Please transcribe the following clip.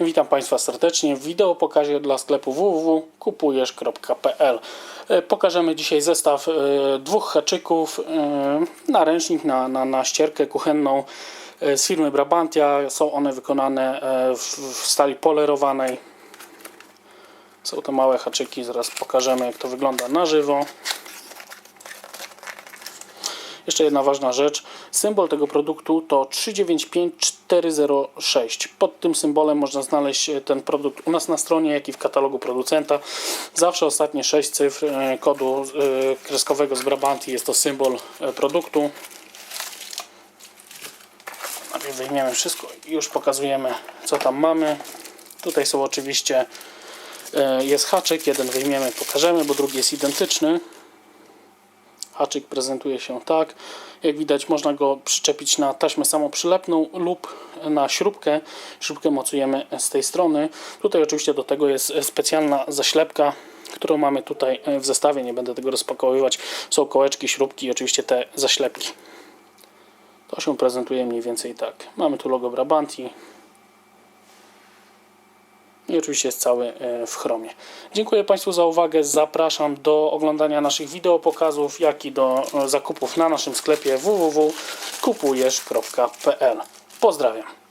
Witam Państwa serdecznie w wideo pokazie dla sklepu www.kupujesz.pl E, Pokażemy dzisiaj zestaw e, dwóch haczyków, e, naręcznik na, na, na ścierkę kuchenną z firmy Brabantia. Są one wykonane w, w stali polerowanej. Są to małe haczyki, zaraz pokażemy jak to wygląda na żywo. Jeszcze jedna ważna rzecz. Symbol tego produktu to 395406. Pod tym symbolem można znaleźć e, ten produkt u nas na stronie, jak i w katalogu producenta. Zawsze ostatnie 6 cyfr e, kodu e, kreskowego z Brabanti jest to symbol produktu. Najpierw weźmiemy wszystko i już pokazujemy co tam mamy. Tutaj są oczywiście jest haczyk, jeden wyjmiemy, pokażemy, bo drugi jest identyczny. Haczyk prezentuje się tak. Jak widać można go przyczepić na taśmę samoprzylepną lub na śrubkę. Śrubkę mocujemy z tej strony. Tutaj oczywiście do tego jest specjalna zaślepka, którą mamy tutaj w zestawie. Nie będę tego rozpakowywać. Są kołeczki, śrubki i oczywiście te zaślepki. To się prezentuje mniej więcej tak. Mamy tu logo Brabanti. I oczywiście jest cały e, w chromie. Dziękuję Państwu za uwagę. Zapraszam do oglądania naszych wideo pokazów, jak i do e, zakupów na naszym sklepie www.kupujesz.pl. Pozdrawiam.